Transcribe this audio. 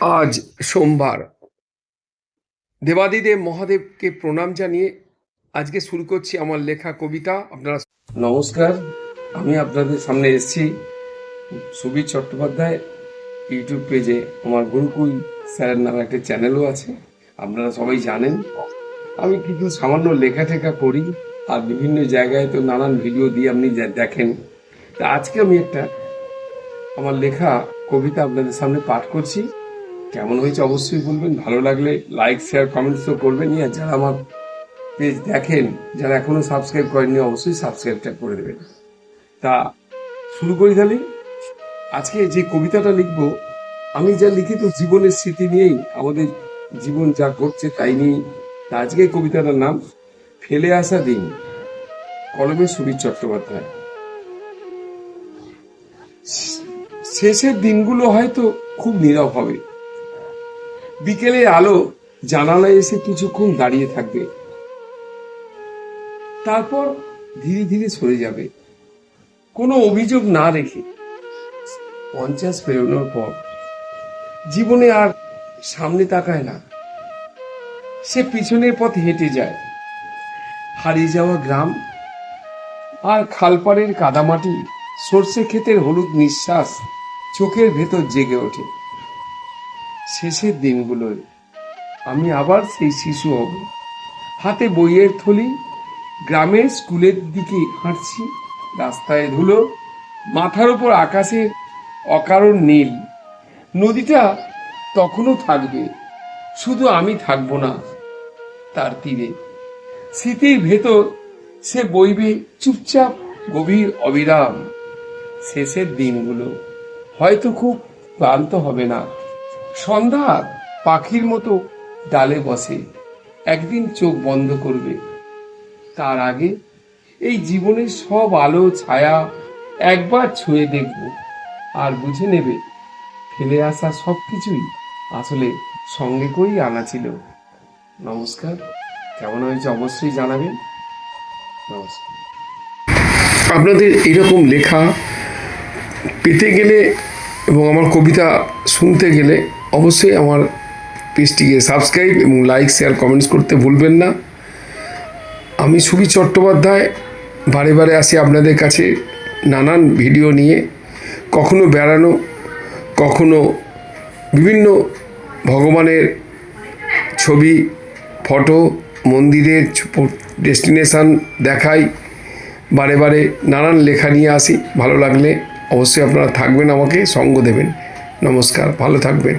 আজ সোমবার। দেবাদিদেব মহাদেবকে প্রণাম জানিয়ে আজকে শুরু করছি আমার লেখা কবিতা। আপনারা নমস্কার, আমি আপনাদের সামনে এসেছি সুবীর চট্টোপাধ্যায় ইউটিউব পেজে। আমার গুরুকুল স্যারের নামে একটা চ্যানেলও আছে, আপনারা সবাই জানেন। আমি কিছু সামান্য লেখা টেখা করি আর বিভিন্ন জায়গায় তো নানান ভিডিও দিয়ে আপনি দেখেন। তা আজকে আমি একটা আমার লেখা কবিতা আপনাদের সামনে পাঠ করছি। কেমন হয়েছে অবশ্যই বলবেন। ভালো লাগলে লাইক শেয়ার কমেন্টস তো করবেনই। আর যারা আমার পেজ দেখেন, যারা এখনও সাবস্ক্রাইব করেননি, অবশ্যই সাবস্ক্রাইবটা করে দেবেন। তা শুরু করি তাহলে। আজকে যে কবিতাটা লিখব, আমি যা লিখি তো জীবনের স্মৃতি নিয়েই আমাদের জীবন যা ঘটছে তাই নিয়ে তা আজকে কবিতাটার নাম, ফেলে আসা দিন কলমে সুবীর চট্টোপাধ্যায়। শেষের দিনগুলো হয়তো খুব নীরব হবে। বিকেলের আলো জানালায় এসে কিছুক্ষণ দাঁড়িয়ে থাকবে। তারপর ধীরে ধীরে সরে যাবে। কোনো অভিযোগ না রেখে পঞ্চাশ পেরোনোর পর জীবনে আর সামনে তাকায় না। সে পিছনের পথ হেঁটে যায়। হারিয়ে যাওয়া গ্রাম আর খালপাড়ের কাদামাটি সর্ষে ক্ষেতের হলুদ নিঃশ্বাস চোখের ভেতর জেগে ওঠে। শেষের দিনগুলোয় আমি আবার সেই শিশু হব। হাতে বইয়ের থলি, গ্রামের স্কুলের দিকে হাঁটছি, রাস্তায় ধুলো, মাথার উপর আকাশের অকারণ নীল। নদীটা তখনও থাকবে, শুধু আমি থাকব না তার তীরে। স্মৃতির ভেতর সে বইবে চুপচাপ গভীর অবিরাম। শেষের দিনগুলো হয়তো খুব ক্লান্ত হবে না। সন্ধ্যা পাখির মতো ডালে বসে, একদিন চোখ বন্ধ করবে। তার আগে এই জীবনের সব আলো, ছায়া একবার ছুঁয়ে দেখব আর বুঝে নেবে ফেলে আসা সব কিছুই আসলে সঙ্গে করেই আনা ছিল। নমস্কার। কেমন হয়েছে অবশ্যই জানাবেন। নমস্কার। আপনাদের এরকম লেখা পেতে গেলে এবং আমার কবিতা শুনতে গেলে অবশ্যই আমার পেজটিকে সাবস্ক্রাইব এবং লাইক শেয়ার কমেন্টস করতে ভুলবেন না। আমি সুবি চট্টোপাধ্যায়, বারে বারে আসি আপনাদের কাছে নানান ভিডিও নিয়ে। কখনো বেড়ানো, কখনো বিভিন্ন ভগবানের ছবি ফটো মন্দিরের ডেস্টিনেশন দেখাই। বারে বারে নানান লেখা নিয়ে আসি, ভালো লাগলে অবশ্যই আপনারা থাকবেন আমাকে, সঙ্গ দেবেন। নমস্কার, ভালো থাকবেন।